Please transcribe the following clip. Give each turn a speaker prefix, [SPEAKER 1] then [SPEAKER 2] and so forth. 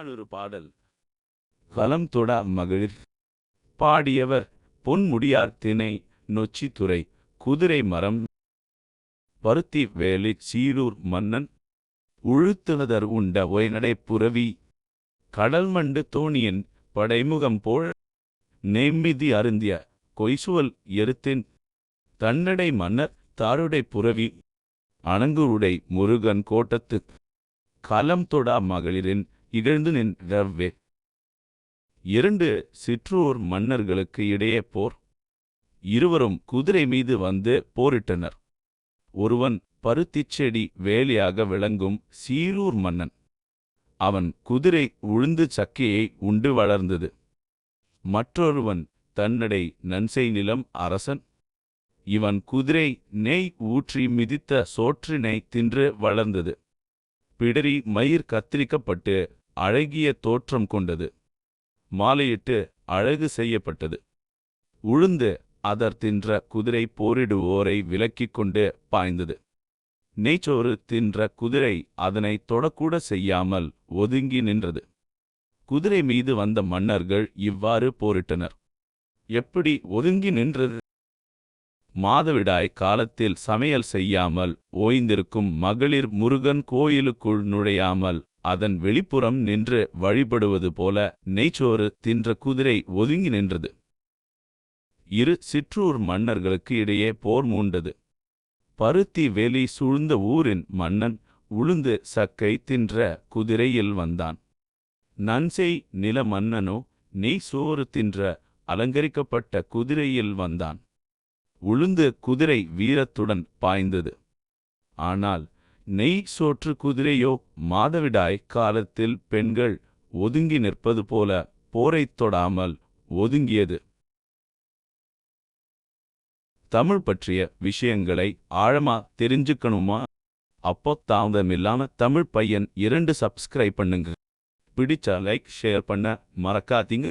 [SPEAKER 1] புறநானூறு பாடல். கலம் தொடா மகளிர் பாடியவர் பொன்முடியார் திணை நொச்சித்துறை குதிரை மரம் பருத்தி வேலி சீரூர் மன்னன் உழுத்துவதர் உண்ட ஒய்நடை புரவி கடல்மண்டு தோணியன் படைமுகம் போழ நெய்மிதி அருந்திய கொய்சுவல் எருத்தின் தன்னடை மன்னர் தாருடை புரவி அணங்குருடை முருகன் கோட்டத்து கலம் தொடா மகளிரின் இகழ்ந்து நின்றவே இரண்டு சிற்றூர் மன்னர்களுக்கு இடையே போர். இருவரும் குதிரை மீது வந்து போரிட்டனர். ஒருவன் பருத்திச் செடி வேலியாக விளங்கும் சீரூர் மன்னன். அவன் குதிரை உழுந்து சக்கையை உண்டு வளர்ந்தது. மற்றொருவன் தன்னடை நன்செய் நிலம் அரசன். இவன் குதிரை நெய் ஊற்றி மிதித்த சோற்றினை தின்று வளர்ந்தது. பிடரி மயிர் கத்திரிக்கப்பட்டு அழகிய தோற்றம் கொண்டது. மாலையிட்டு அழகு செய்யப்பட்டது. உழுந்து அதர் தின்ற குதிரை போரிடுவோரை விலக்கிக் கொண்டு பாய்ந்தது. நெய்ச்சோறு தின்ற குதிரை அதனை தொடக்கூட செய்யாமல் ஒதுங்கி நின்றது. குதிரை மீது வந்த மன்னர்கள் இவ்வாறு போரிட்டனர். எப்படி ஒதுங்கி நின்றது? மாதவிடாய் காலத்தில் சமையல் செய்யாமல் ஓய்ந்திருக்கும் மகளிர் முருகன் கோயிலுக்குள் நுழையாமல் அதன் வெளிப்புறம் நின்று வழிபடுவது போல நெய்ச்சோறு தின்ற குதிரை ஒதுங்கி நின்றது. இரு சிற்றூர் மன்னர்களுக்கு இடையே போர் மூண்டது. பருத்தி வேலி சூழ்ந்த ஊரின் மன்னன் உளுந்து சக்கை தின்ற குதிரையில் வந்தான். நன்செய் நில மன்னனோ நெய் சோறு தின்ற அலங்கரிக்கப்பட்ட குதிரையில் வந்தான். உளுந்து குதிரை வீரத்துடன் பாய்ந்தது. ஆனால் நெய் சோற்று குதிரையோ மாதவிடாய் காலத்தில் பெண்கள் ஒதுங்கி நிற்பது போல போரைத் தொடாமல் ஒதுங்கியது. தமிழ் பற்றிய விஷயங்களை ஆழமா தெரிஞ்சுக்கணுமா? அப்போ தாமதமில்லாம தமிழ் பையன் இரண்டு சப்ஸ்கிரைப் பண்ணுங்க. பிடிச்சா லைக் ஷேர் பண்ண மறக்காதீங்க.